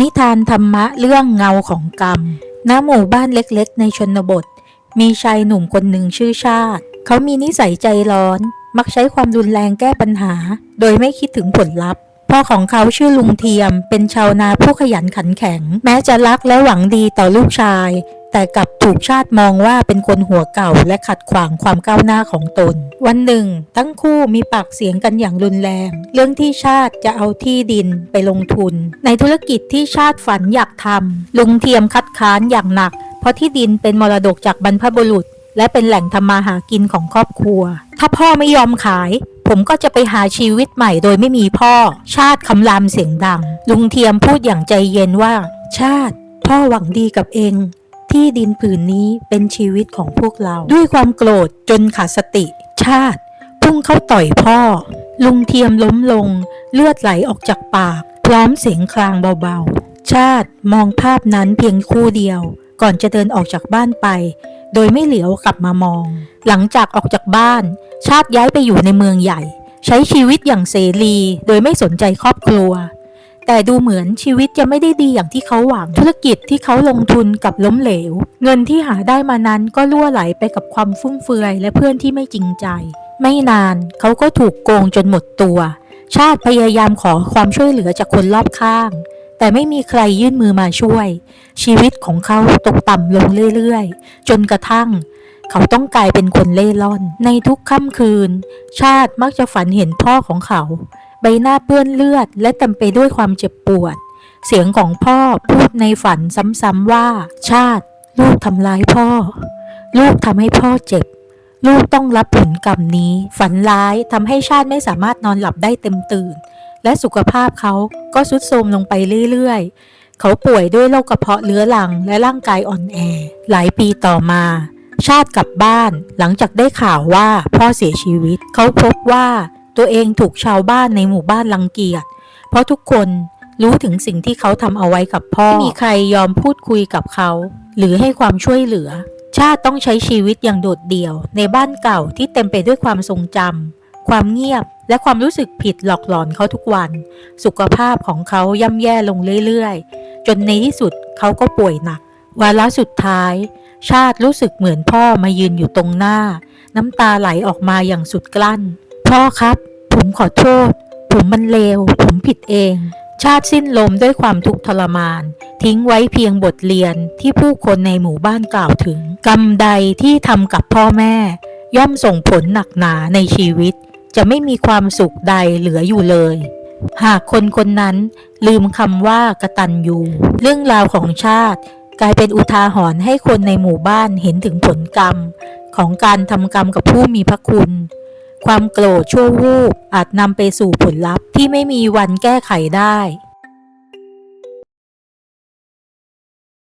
นิทานธรรมะเรื่องเงาของกรรม ณ หมู่บ้านเล็กๆ ในชนบท มีชายหนุ่มคนหนึ่งชื่อชาติ เขามีนิสัยใจร้อน มักใช้ความรุนแรงแก้ปัญหา โดยไม่คิดถึงผลลัพธ์พ่อของเขาชื่อลุงเทียม เป็นชาวนาผู้ขยันขันแข็ง แม้จะรักและหวังดีต่อลูกชาย แต่กลับถูกชาติมองว่าเป็นคนหัวเก่าและขัดขวางความก้าวหน้าของตน วันหนึ่ง ทั้งคู่มีปากเสียงกันอย่างรุนแรง เรื่องที่ชาติจะเอาที่ดินไปลงทุน ในธุรกิจที่ชาติฝันอยากทำลุงเทียมคัดค้านอย่างหนัก เพราะที่ดินเป็นมรดกจากบรรพบุรุษ และเป็นแหล่งทำมาหากินของครอบครัว ถ้าพ่อไม่ยอมขายผมก็จะไปหาชีวิตใหม่โดยไม่มีพ่อ ชาติคำรามเสียงดัง ลุงเทียมพูดอย่างใจเย็นว่า ชาติ พ่อหวังดีกับเอง ที่ดินผืนนี้เป็นชีวิตของพวกเรา ด้วยความโกรธจนขาดสติ ชาติ พุ่งเข้าต่อยพ่อ ลุงเทียมล้มลง เลือดไหลออกจากปาก พร้อมเสียงคลางเบาๆ ชาติมองภาพนั้นเพียงคู่เดียว ก่อนจะเดินออกจากบ้านไป โดยไม่เหลียวกลับมามอง หลังจากออกจากบ้าน ชาติย้ายไปอยู่ในเมืองใหญ่ ใช้ชีวิตอย่างเสรี โดยไม่สนใจครอบครัว แต่ดูเหมือนชีวิตจะไม่ได้ดีอย่างที่เขาหวัง ธุรกิจที่เขาลงทุนกับล้มเหลว เงินที่หาได้มานั้นก็ล่วไหลไปกับความฟุ่มเฟือยและเพื่อนที่ไม่จริงใจ ไม่นานเขาก็ถูกโกงจนหมดตัว ชาติพยายามขอความช่วยเหลือจากคนรอบข้าง แต่ไม่มีใครยื่นมือมาช่วย ชีวิตของเขาตกต่ำลงเรื่อยๆ จนกระทั่งเขาต้องกลายเป็นคนเล่ร่อน ในทุกค่ำคืน ชาติมักจะฝันเห็นพ่อของเขา ใบหน้าเปื้อนเลือดและเต็มไปด้วยความเจ็บปวด เสียงของพ่อพูดในฝันซ้ำๆว่า ชาติ ลูกทำร้ายพ่อ ลูกทำให้พ่อเจ็บ ลูกต้องรับผลกรรมนี้ ฝันร้ายทำให้ชาติไม่สามารถนอนหลับได้เต็มตื่น และสุขภาพเขาก็ทรุดโทรมลงไปเรื่อยๆ เขาป่วยด้วยโรคกระเพาะเรื้อรังและร่างกายอ่อนแอ หลายปีต่อมาชาติกลับบ้านหลังจากได้ข่าวว่าพ่อเสียชีวิต เขาพบว่า ตัวเองถูกชาวบ้านในหมู่บ้านรังเกียจ เพราะทุกคนรู้ถึงสิ่งที่เขาทำเอาไว้กับพ่อม่มีใครยอมพูดคุยกับเขา หรือให้ความช่วยเหลือ ชาติต้องใช้ชีวิตอย่างโดดเดี่ยว ในบ้านเก่าที่เต็มไปด้วยความทรงจำความเงียบและความรู้สึกผิดหลอกหลอนเขาทุกวัน สุขภาพของเขาย่ำแย่ลงเรื่อยๆ จนในที่สุดเขาก็ป่วยหนักวาระสุดท้าย ชาติรู้สึกเหมือนพ่อมายืนอยู่ตรงหน้า น้ำตาไหลออกมาอย่างสุดกลั้น พ่อครับ ผมขอโทษ ผมมันเลว ผมผิดเอง ชาติสิ้นลมด้วยความทุกข์ทรมาน ทิ้งไว้เพียงบทเรียนที่ผู้คนในหมู่บ้านกล่าวถึง กรรมใดที่ทำกับพ่อแม่ ย่อมส่งผลหนักหนาในชีวิต จะไม่มีความสุขใดเหลืออยู่เลย หากคนคนนั้นลืมคำว่ากตัญญูเรื่องราวของชาติกลายเป็นอุทาหรณ์ให้คนในหมู่บ้านเห็นถึงผลกรรม ของการทำกรรมกับผู้มีพระคุณ ความโกรธชั่ววูบอาจนำไปสู่ผลลัพธ์ที่ไม่มีวันแก้ไขได้